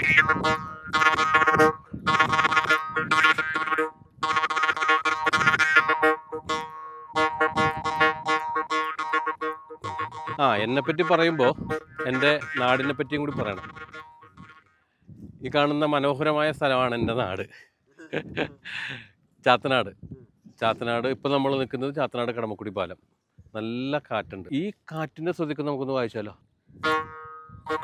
ആ എന്നെ പറ്റി പറയുമ്പോൾ എന്റെ നാടിനെ പറ്റിയും കൂടി പറയണം. ഈ കാണുന്ന മനോഹരമായ സ്ഥലമാണ് എന്റെ നാട്. ചാത്തനാട്. ചാത്തനാട് ഇപ്പം നമ്മൾ നിൽക്കുന്നത് ചാത്തനാട് കടമക്കുടി പാലം. നല്ല കാറ്റുണ്ട്. ഈ കാറ്റിന്റെ ശ്രദ്ധിക്കുന്ന നമുക്കൊന്ന് വായിച്ചാലോ? ഇപ്പം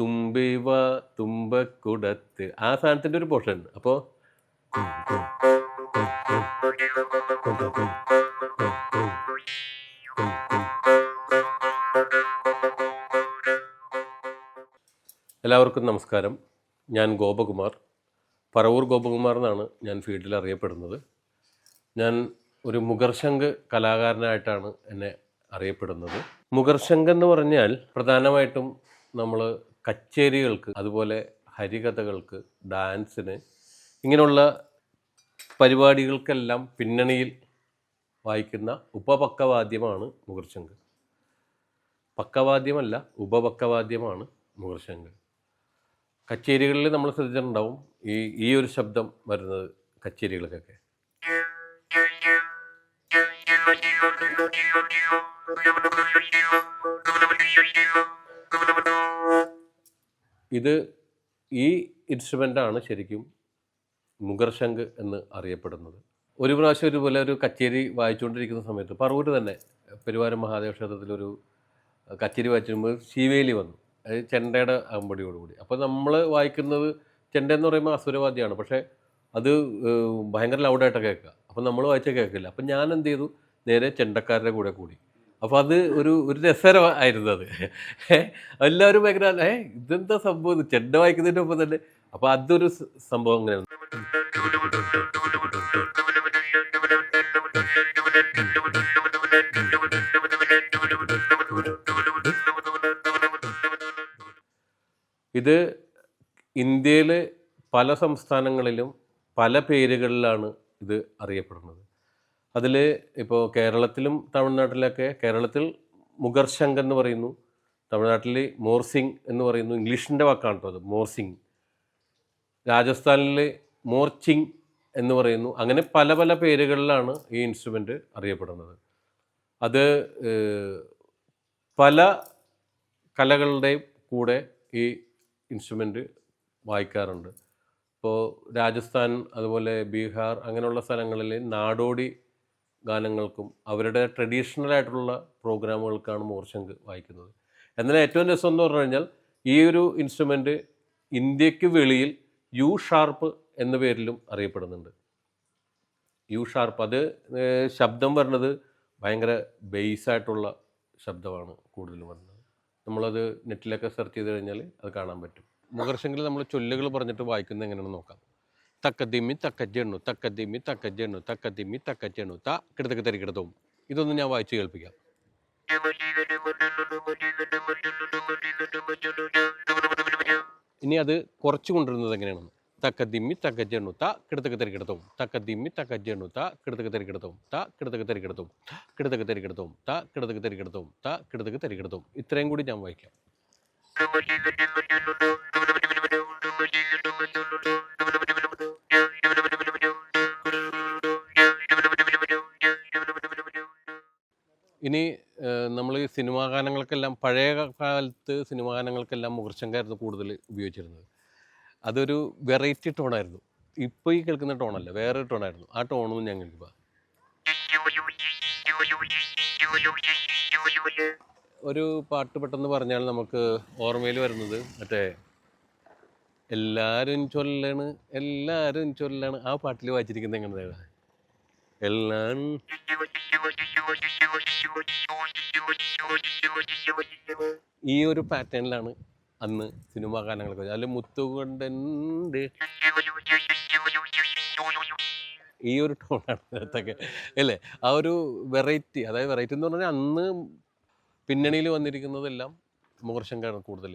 തുമ്പിവ തുമ്പക്കുടത്ത്. ആ സാധനത്തിന്റെ ഒരു പോർഷൻ. അപ്പോ എല്ലാവർക്കും നമസ്കാരം. ഞാൻ ഗോപകുമാർ. പറവൂർ ഗോപകുമാർ എന്നാണ് ഞാൻ ഫീൽഡിൽ അറിയപ്പെടുന്നത്. ഞാൻ ഒരു മുഗർശങ്ക് കലാകാരനായിട്ടാണ് എന്നെ അറിയപ്പെടുന്നത്. മുഗർശങ്ക് എന്ന് പറഞ്ഞാൽ പ്രധാനമായിട്ടും നമ്മൾ കച്ചേരികൾക്ക് അതുപോലെ ഹരികഥകൾക്ക് ഡാൻസിന് ഇങ്ങനെയുള്ള പരിപാടികൾക്കെല്ലാം പിന്നണിയിൽ വായിക്കുന്ന ഉപപക്കവാദ്യമാണ് മുഗർശങ്ക് പക്കവാദ്യമല്ല ഉപപക്കവാദ്യമാണ് മുഗർശങ്ക് കച്ചേരികളിൽ നമ്മൾ ശ്രദ്ധിച്ചിട്ടുണ്ടാവും ഈ ഈ ഒരു ശബ്ദം വരുന്നത് കച്ചേരികൾക്കൊക്കെ. ഇത് ഈ ഇൻസ്ട്രുമെന്റാണ് ശരിക്കും മുഗർശങ്ക് എന്ന് അറിയപ്പെടുന്നത്. ഒരു പ്രാവശ്യം ഇതുപോലെ ഒരു കച്ചേരി വായിച്ചുകൊണ്ടിരിക്കുന്ന സമയത്ത് പറവൂർ തന്നെ പെരുവാരം മഹാദേവ ക്ഷേത്രത്തിലൊരു കച്ചേരി വായിച്ചുമ്പോൾ ശിവേലി വന്നു. അത് ചെണ്ടയുടെ അമ്പടിയോടുകൂടി അപ്പോൾ നമ്മൾ വായിക്കുന്നത് ചെണ്ട എന്ന് പറയുമ്പോൾ അസുരവാദിയാണ് പക്ഷേ അത് ഭയങ്കര ലൗഡായിട്ട് കേൾക്കുക. അപ്പോൾ നമ്മൾ വായിച്ചാൽ കേൾക്കില്ല. അപ്പം ഞാൻ എന്ത് ചെയ്തു? നേരെ ചെണ്ടക്കാരുടെ കൂടെ കൂടി. അപ്പോൾ അത് ഒരു ഒരു രസകരമായിരുന്നു അത്. എല്ലാവരും ഭയങ്കര ഏ ഇതെന്താ സംഭവം ചെണ്ട വായിക്കുന്നതിന്റെ ഒപ്പം തന്നെ. അപ്പോൾ അതൊരു സംഭവം അങ്ങനെയാണ്. ഇത് ഇന്ത്യയിലെ പല സംസ്ഥാനങ്ങളിലും പല പേരുകളിലാണ് ഇത് അറിയപ്പെടുന്നത്. അതിൽ ഇപ്പോൾ കേരളത്തിലും തമിഴ്നാട്ടിലൊക്കെ കേരളത്തിൽ മുഗർശങ്ക് എന്ന് പറയുന്നു. തമിഴ്നാട്ടിൽ മോർസിംഗ് എന്ന് പറയുന്നു. ഇംഗ്ലീഷിന്റെ വാക്കാണ് കേട്ടോ അത് മോർസിംഗ് രാജസ്ഥാനിൽ മോർച്ചിങ് എന്ന് പറയുന്നു. അങ്ങനെ പല പല പേരുകളിലാണ് ഈ ഇൻസ്ട്രുമെന്റ് അറിയപ്പെടുന്നത്. അത് പല കലകളുടെയും കൂടെ ഈ ഇൻസ്ട്രുമെന്റ് വായിക്കാറുണ്ട്. ഇപ്പോൾ രാജസ്ഥാൻ അതുപോലെ ബീഹാർ അങ്ങനെയുള്ള സ്ഥലങ്ങളിൽ നാടോടി ഗാനങ്ങൾക്കും അവരുടെ ട്രഡീഷണൽ ആയിട്ടുള്ള പ്രോഗ്രാമുകൾക്കാണ് മോർശങ്ക് വായിക്കുന്നത്. എന്നാൽ ഏറ്റവും രസം എന്ന് പറഞ്ഞു കഴിഞ്ഞാൽ ഈ ഒരു ഇൻസ്ട്രുമെന്റ് ഇന്ത്യയ്ക്ക് വെളിയിൽ യു ഷാർപ്പ് എന്ന പേരിലും അറിയപ്പെടുന്നുണ്ട്. യു ഷാർപ്പ് അത് ശബ്ദം വരുന്നത് ഭയങ്കര ബേസായിട്ടുള്ള ശബ്ദമാണ് കൂടുതലും വരുന്നത്. നമ്മളത് നെറ്റിലൊക്കെ സെർച്ച് ചെയ്ത് കഴിഞ്ഞാൽ അത് കാണാൻ പറ്റും. മുഖർശങ്കിൽ നമ്മൾ ചൊല്ലുകൾ പറഞ്ഞിട്ട് വായിക്കുന്നത് എങ്ങനെയാണെന്ന് നോക്കാം. തക്കത്തിമ്മി തക്കജെണ്ണു തക്കദ്ദിമി തക്കജെണ്ണു തക്കദ്ദിമി തക്കജെണ്ണു ത കിടത്തക്ക് തരികിടത്തവും ഇതൊന്നും ഞാൻ വായിച്ചു കേൾപ്പിക്കാം. ഇനി അത് കുറച്ച് കൊണ്ടുവരുന്നത് എങ്ങനെയാണെന്ന്. തക്കദ്ദിമി തക്കജെണ്ണു ത കിടത്തക്ക് തരികിടത്തവും തക്കദ്ദിമി തക്കജെണ്ണു ത കിടത്തക്ക് തരികിടത്തവും ത കിടത്തക്ക് തരികിടത്തവും തരി തരികിടത്തവും ത കിടത്തക്ക് തരികിടത്തവും ത കിടത്തക്ക് തരികിടത്തവും ഇത്രയും കൂടി ഞാൻ വായിക്കാം. ഇനി നമ്മൾ ഈ സിനിമാ ഗാനങ്ങൾക്കെല്ലാം പഴയ കാലത്ത് സിനിമാ ഗാനങ്ങൾക്കെല്ലാം മുഖർശങ്കായിരുന്നു കൂടുതൽ ഉപയോഗിച്ചിരുന്നത്. അതൊരു വെറൈറ്റി ടോണായിരുന്നു ഇപ്പോൾ ഈ കേൾക്കുന്ന ടോണല്ല വേറെ ടോണായിരുന്നു ആ ടോണും ഞാൻ കേൾക്കുക ഒരു പാട്ട് പെട്ടെന്ന് പറഞ്ഞാൽ നമുക്ക് ഓർമ്മയിൽ വരുന്നത് മറ്റേ എല്ലാരും ചൊല്ലണ് എല്ലാരും ചൊല്ലണ്. ആ പാട്ടിൽ വായിച്ചിരിക്കുന്നത് എങ്ങനെയാണ്? എല്ലാം ഈ ഒരു പാറ്റേണിലാണ് അന്ന് സിനിമാ ഗാനങ്ങളൊക്കെ അതിൽ മുത്തുകൊണ്ടുണ്ട് ഈ ഒരു ടോണാണ് അതൊക്കെ അല്ലേ? ആ ഒരു വെറൈറ്റി അതായത് വെറൈറ്റി എന്ന് പറഞ്ഞാൽ അന്ന് പിന്നണിയിൽ വന്നിരിക്കുന്നതെല്ലാം മോർശങ്കാണ് കൂടുതൽ.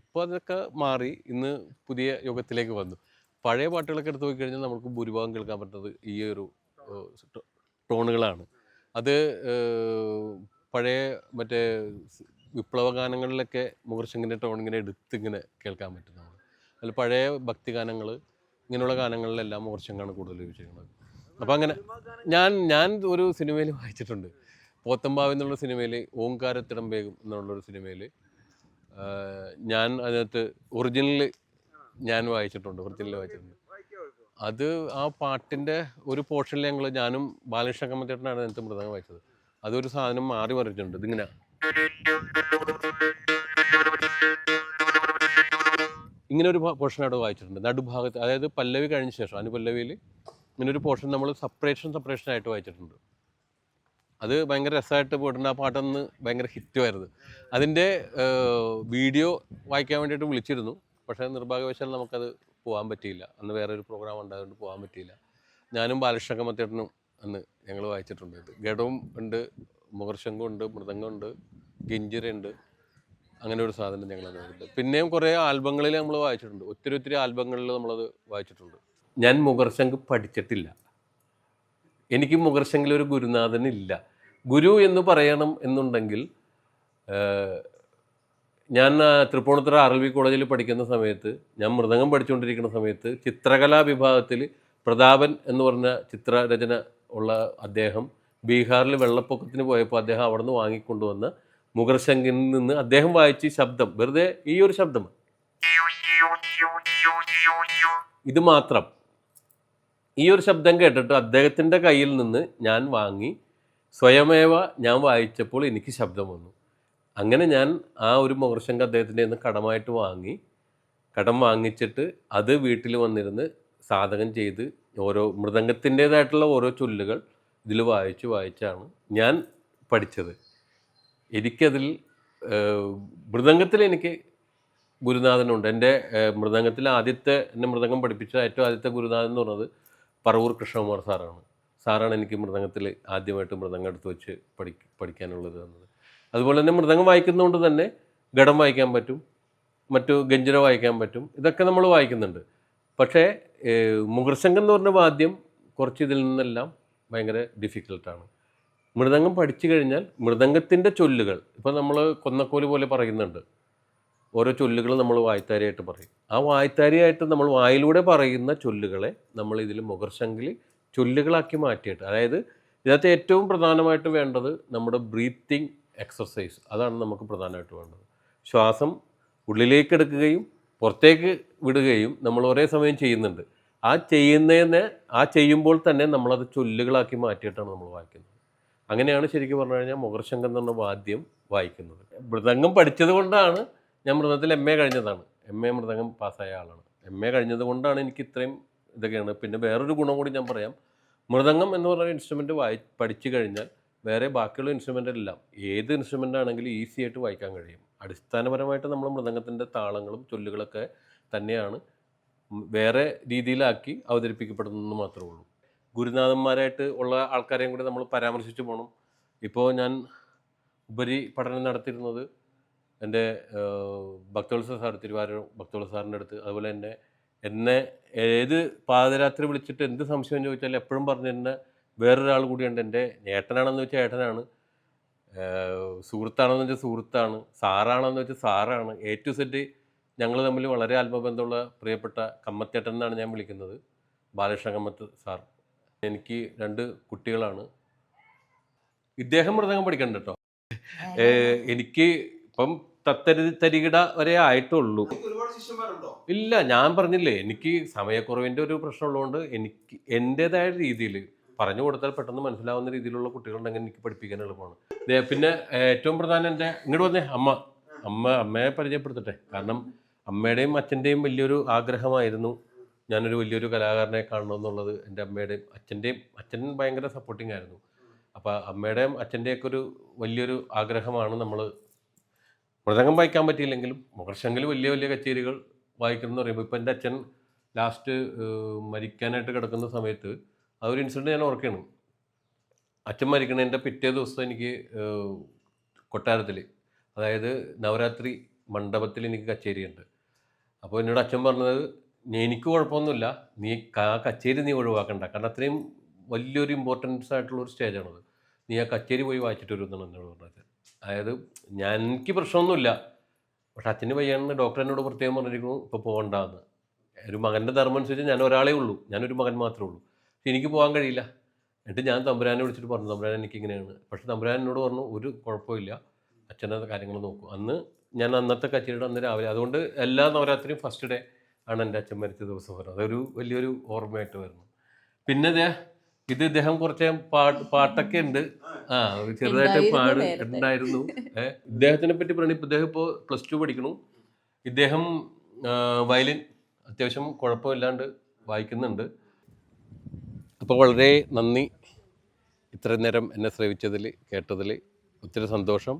ഇപ്പോൾ അതൊക്കെ മാറി ഇന്ന് പുതിയ യുഗത്തിലേക്ക് വന്നു. പഴയ പാട്ടുകളൊക്കെ എടുത്ത് നോക്കിക്കഴിഞ്ഞാൽ നമുക്ക് ഭൂരിഭാഗം കേൾക്കാൻ പറ്റുന്നത് ഈ ഒരു ടോണുകളാണ്. അത് പഴയ മറ്റേ വിപ്ലവ ഗാനങ്ങളിലൊക്കെ മുഖർശങ്കിന്റെ ടോൺ ഇങ്ങനെ എടുത്ത് ഇങ്ങനെ കേൾക്കാൻ പറ്റും നമ്മൾ അതിൽ പഴയ ഭക്തി ഗാനങ്ങൾ ഇങ്ങനെയുള്ള ഗാനങ്ങളിലെല്ലാം മുഖർശങ്കാണ് കൂടുതൽ ഉപയോഗിച്ചിരിക്കുന്നത്. അപ്പോൾ അങ്ങനെ ഞാൻ ഞാൻ ഒരു സിനിമയിൽ വായിച്ചിട്ടുണ്ട്. പോത്തമ്പാവ് എന്നുള്ള സിനിമയിൽ ഓങ്കാരത്തിടമ്പേകും എന്നുള്ളൊരു സിനിമയിൽ ഞാൻ അതിനകത്ത് ഒറിജിനൽ ഞാൻ വായിച്ചിട്ടുണ്ട് ഒറിജിനൽ വായിച്ചിട്ടുണ്ട്. അത് ആ പാട്ടിന്റെ ഒരു പോർഷനിൽ ഞങ്ങൾ ഞാനും ബാലകൃഷ്ണ കമ്മത്തേട്ടനാണ് അതിനകത്ത് മൃതകം വായിച്ചത്. അതൊരു സാധനം മാറി മറിച്ചിട്ടുണ്ട് ഇതിങ്ങനെ. ഇങ്ങനെ ഒരു പോർഷൻ അവിടെ വായിച്ചിട്ടുണ്ട്. നടുഭാഗത്ത് അതായത് പല്ലവി കഴിഞ്ഞ ശേഷം അനുപല്ലവിയിൽ ഇങ്ങനെ ഒരു പോർഷൻ നമ്മൾ സെപ്പറേഷൻ സെപ്പറേഷൻ ആയിട്ട് വായിച്ചിട്ടുണ്ട്. അത് ഭയങ്കര രസമായിട്ട് പോയിട്ടുണ്ട്. ആ പാട്ടൊന്ന് ഭയങ്കര ഹിറ്റുമായിരുന്നു. അതിന്റെ വീഡിയോ വായിക്കാൻ വേണ്ടിയിട്ട് വിളിച്ചിരുന്നു. പക്ഷേ നിർഭാഗ്യവശാൽ നമുക്കത് പോകാൻ പറ്റിയില്ല. അന്ന് വേറെ ഒരു പ്രോഗ്രാം ഉണ്ടായതുകൊണ്ട് പോകാൻ പറ്റിയില്ല. ഞാനും ബാലകൃഷ്ണ കമ്മത്തേട്ടനും അന്ന് ഞങ്ങൾ വായിച്ചിട്ടുണ്ട് ഗഡവും ഉണ്ട് മുഖർശങ്കം ഉണ്ട് മൃദംഗമുണ്ട് ഗിഞ്ചിരയുണ്ട്. അങ്ങനെ ഒരു സാധനം ഞങ്ങൾ അതിനകത്തുണ്ട് പിന്നെയും കുറേ ആൽബങ്ങളിൽ നമ്മൾ വായിച്ചിട്ടുണ്ട്. ഒത്തിരി ഒത്തിരി ആൽബങ്ങളിൽ നമ്മളത് വായിച്ചിട്ടുണ്ട്. ഞാൻ മുഖർശംഖ് പഠിച്ചിട്ടില്ല. എനിക്ക് മുഖർശങ്കിൽ ഒരു ഗുരുനാഥനില്ല. ഗുരു എന്ന് പറയണം എന്നുണ്ടെങ്കിൽ ഞാൻ തൃപ്പൂണിത്തുറ ആർ എൽ വി കോളേജിൽ പഠിക്കുന്ന സമയത്ത് ഞാൻ മൃദംഗം പഠിച്ചുകൊണ്ടിരിക്കുന്ന സമയത്ത് ചിത്രകലാ വിഭാഗത്തിൽ പ്രതാപൻ എന്ന് പറഞ്ഞ ചിത്രരചന ഉള്ള അദ്ദേഹം ബീഹാറിൽ വെള്ളപ്പൊക്കത്തിന് പോയപ്പോൾ അദ്ദേഹം അവിടെ നിന്ന് വാങ്ങിക്കൊണ്ടുവന്ന മുഖർശങ്കിൽ നിന്ന് അദ്ദേഹം വായിച്ച ശബ്ദം. വെറുതെ ഈ ഒരു ശബ്ദം. ഇത് മാത്രം. ഈ ഒരു ശബ്ദം കേട്ടിട്ട് അദ്ദേഹത്തിന്റെ കയ്യിൽ നിന്ന് ഞാൻ വാങ്ങി. സ്വയമേവ ഞാൻ വായിച്ചപ്പോൾ എനിക്ക് ശബ്ദം വന്നു. അങ്ങനെ ഞാൻ ആ ഒരു മുഖർശങ്ക അദ്ദേഹത്തിന്റെ നിന്ന് കടമായിട്ട് വാങ്ങി. കടം വാങ്ങിച്ചിട്ട് അത് വീട്ടിൽ വന്നിരുന്ന് സാധകം ചെയ്ത് ഓരോ മൃദംഗത്തിന്റേതായിട്ടുള്ള ഓരോ ചൊല്ലുകൾ ഇതിൽ വായിച്ച് വായിച്ചാണ് ഞാൻ പഠിച്ചത്. എനിക്കതിൽ മൃദംഗത്തിൽ എനിക്ക് ഗുരുനാഥനുണ്ട്. എന്റെ മൃദംഗത്തിൽ ആദ്യത്തെ എന്നെ മൃദംഗം പഠിപ്പിച്ച ഏറ്റവും ആദ്യത്തെ ഗുരുനാഥൻ എന്ന് പറയുന്നത് പറവൂർ കൃഷ്ണകുമാർ സാറാണ്. സാറാണ് എനിക്ക് മൃദംഗത്തിൽ ആദ്യമായിട്ട് മൃദംഗം എടുത്ത് വെച്ച് പഠി പഠിക്കാനുള്ളത് തന്നത്. അതുപോലെ തന്നെ മൃദംഗം വായിക്കുന്നതുകൊണ്ട് തന്നെ ഘടം വായിക്കാൻ പറ്റും മറ്റു ഗഞ്ചിര വായിക്കാൻ പറ്റും ഇതൊക്കെ നമ്മൾ വായിക്കുന്നുണ്ട്. പക്ഷേ മുഖർശംഖം എന്ന് പറഞ്ഞ വാദ്യം കുറച്ച് ഇതിൽ നിന്നെല്ലാം ഭയങ്കര ഡിഫിക്കൽട്ടാണ്. മൃദംഗം പഠിച്ചു കഴിഞ്ഞാൽ മൃദംഗത്തിന്റെ ചൊല്ലുകൾ ഇപ്പോൾ നമ്മൾ കൊന്നക്കോൽ പോലെ പറയുന്നുണ്ട്. ഓരോ ചൊല്ലുകൾ നമ്മൾ വായ്ത്താരിയായിട്ട് പറയും. ആ വായ്ത്താരിയായിട്ട് നമ്മൾ വായിലൂടെ പറയുന്ന ചൊല്ലുകളെ നമ്മൾ ഇതിൽ മുഖർശങ്കിൽ ചൊല്ലുകളാക്കി മാറ്റിയിട്ട് അതായത് ഇതിനകത്ത് ഏറ്റവും പ്രധാനമായിട്ട് വേണ്ടത് നമ്മുടെ ബ്രീത്തിങ് എക്സസൈസ് അതാണ് നമുക്ക് പ്രധാനമായിട്ട് വേണ്ടത്. ശ്വാസം ഉള്ളിലേക്ക് എടുക്കുകയും പുറത്തേക്ക് വിടുകയും നമ്മൾ ഒരേ സമയം ചെയ്യുന്നുണ്ട്. ആ ചെയ്യുന്നതിനെ ആ ചെയ്യുമ്പോൾ തന്നെ നമ്മളത് ചൊല്ലുകളാക്കി മാറ്റിയിട്ടാണ് നമ്മൾ വായിക്കുന്നത്. അങ്ങനെയാണ് ശരിക്കും പറഞ്ഞു കഴിഞ്ഞാൽ മുഖർശങ്കം എന്ന് പറഞ്ഞ വാദ്യം വായിക്കുന്നത്. മൃദംഗം പഠിച്ചത് കൊണ്ടാണ് ഞാൻ മൃദത്തിൽ എം എ കഴിഞ്ഞതാണ്. എം എ മൃദംഗം പാസ്സായ ആളാണ്. എം എ കഴിഞ്ഞത് കൊണ്ടാണ് എനിക്ക് ഇത്രയും ഇതൊക്കെയാണ്. പിന്നെ വേറൊരു ഗുണം കൂടി ഞാൻ പറയാം. മൃദംഗം എന്ന് പറയുന്ന ഇൻസ്ട്രുമെന്റ് വായി പഠിച്ചു കഴിഞ്ഞാൽ വേറെ ബാക്കിയുള്ള ഇൻസ്ട്രുമെന്റ് എല്ലാം ഏത് ഇൻസ്ട്രുമെന്റ് ആണെങ്കിലും ഈസി ആയിട്ട് വായിക്കാൻ കഴിയും. അടിസ്ഥാനപരമായിട്ട് നമ്മൾ മൃദംഗത്തിന്റെ താളങ്ങളും ചൊല്ലുകളൊക്കെ തന്നെയാണ് വേറെ രീതിയിലാക്കി അവതരിപ്പിക്കപ്പെടുന്നതെന്ന് മാത്രമേ ഉള്ളൂ. ഗുരുനാഥന്മാരായിട്ട് ഉള്ള ആൾക്കാരെയും കൂടി നമ്മൾ പരാമർശിച്ചു പോകണം ഇപ്പോൾ ഞാൻ ഉപരി പഠനം നടത്തിയിരുന്നത് എന്റെ ഭക്തോത്സവ സാർ തിരുവാരൂർ ഭക്തോത്സവ സാറിന്റെ അടുത്ത് അതുപോലെ തന്നെ എന്നെ ഏത് പാതിരാത്രി വിളിച്ചിട്ട് എന്ത് സംശയം ചോദിച്ചാൽ എപ്പോഴും പറഞ്ഞു പറഞ്ഞിരുന്ന വേറൊരാൾ കൂടിയുണ്ട്. എന്റെ ഏട്ടനാണെന്ന് വെച്ചാൽ ഏട്ടനാണ്. സുഹൃത്താണെന്ന് വെച്ചാൽ സുഹൃത്താണ്. സാറാണെന്ന് വെച്ചാൽ സാറാണ്. എ ടു സെറ്റ് ഞങ്ങൾ തമ്മിൽ വളരെ ആത്മബന്ധമുള്ള പ്രിയപ്പെട്ട കമ്മത്തേട്ടൻ എന്നാണ് ഞാൻ വിളിക്കുന്നത്. ബാലകൃഷ്ണ കമ്മത്ത് സാർ. എനിക്ക് രണ്ട് കുട്ടികളാണ്. ഇദ്ദേഹം മൃദംഗം പഠിക്കണ്ട കേട്ടോ. എനിക്ക് ഇപ്പം തത്തരി തരികിട വരെ ആയിട്ടുള്ളൂ. ഇല്ല ഞാൻ പറഞ്ഞില്ലേ എനിക്ക് സമയക്കുറവിന്റെ ഒരു പ്രശ്നമുള്ളതുകൊണ്ട് എനിക്ക് എന്റെതായ രീതിയിൽ പറഞ്ഞു കൊടുത്താൽ പെട്ടെന്ന് മനസ്സിലാവുന്ന രീതിയിലുള്ള കുട്ടികളുണ്ടെങ്കിൽ എനിക്ക് പഠിപ്പിക്കാൻ എളുപ്പമാണ്. പിന്നെ ഏറ്റവും പ്രധാനം എന്റെ ഇങ്ങോട്ട് വന്നേ അമ്മ. അമ്മ അമ്മയെ പരിചയപ്പെടുത്തട്ടെ. കാരണം അമ്മയുടെയും അച്ഛന്റെയും വലിയൊരു ആഗ്രഹമായിരുന്നു ഞാനൊരു വലിയൊരു കലാകാരനെ കാണണമെന്നുള്ളത് എന്റെ അമ്മയുടെയും അച്ഛന്റെയും അച്ഛൻ ഭയങ്കര സപ്പോർട്ടിംഗ് ആയിരുന്നു. അപ്പോൾ അമ്മയുടെയും അച്ഛന്റെയൊക്കെ ഒരു വലിയൊരു ആഗ്രഹമാണ് നമ്മൾ മൃദംഗം വായിക്കാൻ പറ്റിയില്ലെങ്കിലും മുഖർശങ്കിൽ വലിയ വലിയ കച്ചേരികൾ വായിക്കണം എന്ന് പറയുമ്പോൾ ഇപ്പം എന്റെ അച്ഛൻ ലാസ്റ്റ് മരിക്കാനായിട്ട് കിടക്കുന്ന സമയത്ത് ആ ഒരു ഇൻസിഡന്റ് ഞാൻ ഓർക്കുകയാണ്. അച്ഛൻ മരിക്കണതിന്റെ പിറ്റേ ദിവസം എനിക്ക് കൊട്ടാരത്തിൽ അതായത് നവരാത്രി മണ്ഡപത്തിൽ എനിക്ക് കച്ചേരിയുണ്ട്. അപ്പോൾ എന്നോട് അച്ഛൻ പറഞ്ഞത് "നീ- എനിക്ക് കുഴപ്പമൊന്നുമില്ല നീ ആ കച്ചേരി നീ ഒഴിവാക്കണ്ട. കാരണം അത്രയും വലിയൊരു ഇമ്പോർട്ടൻസ് ആയിട്ടുള്ള ഒരു സ്റ്റേജാണത് നീ ആ കച്ചേരി പോയി വായിച്ചിട്ട് വരുമെന്നാണ് എന്നോട് പറഞ്ഞത്. അതായത് ഞാൻ എനിക്ക് പ്രശ്നമൊന്നുമില്ല. പക്ഷെ അച്ഛന് പയ്യാണെന്ന് ഡോക്ടർ എന്നോട് പ്രത്യേകം പറഞ്ഞിരിക്കുന്നു ഇപ്പോൾ പോകണ്ടെന്ന് ഒരു മകന്റെ ധർമ്മം അനുസരിച്ച് ഞാൻ ഒരാളേ ഉള്ളൂ. ഞാനൊരു മകൻ മാത്രമേ ഉള്ളൂ. പക്ഷെ എനിക്ക് പോകാൻ കഴിയില്ല. എന്നിട്ട് ഞാൻ തമ്പുരാനെ വിളിച്ചിട്ട് പറഞ്ഞു തമ്പുരാൻ എനിക്ക് ഇങ്ങനെയാണ്. പക്ഷെ തമ്പുരാൻ എന്നോട് പറഞ്ഞു ഒരു കുഴപ്പമില്ല. അച്ഛന്റെ കാര്യങ്ങൾ നോക്കും. അന്ന് ഞാൻ അന്നത്തെ കച്ചേരിയുടെ അന്ന് രാവിലെ അതുകൊണ്ട് എല്ലാ നവരാത്രിയും ഫസ്റ്റ് ഡേ ആണ് എന്റെ അച്ഛൻ മരിച്ച ദിവസം വരുന്നത് അതൊരു വലിയൊരു ഓർമ്മയായിട്ട് വരുന്നു. പിന്നെ ഇത് ഇദ്ദേഹം കുറച്ച് പാട്ട് പാട്ടൊക്കെ ഉണ്ട്. ആ ചെറുതായിട്ട് പാട്. ഉണ്ടായിരുന്നു. ഇദ്ദേഹത്തിനെ പറ്റി പറയണ ഇദ്ദേഹം ഇപ്പോൾ പ്ലസ് ടു പഠിക്കണു ഇദ്ദേഹം വയലിൻ അത്യാവശ്യം കുഴപ്പമില്ലാണ്ട് വായിക്കുന്നുണ്ട്. അപ്പോൾ വളരെ നന്ദി. ഇത്രയും നേരം എന്നെ ശ്രവിച്ചതിൽ കേട്ടതിൽ ഒത്തിരി സന്തോഷം.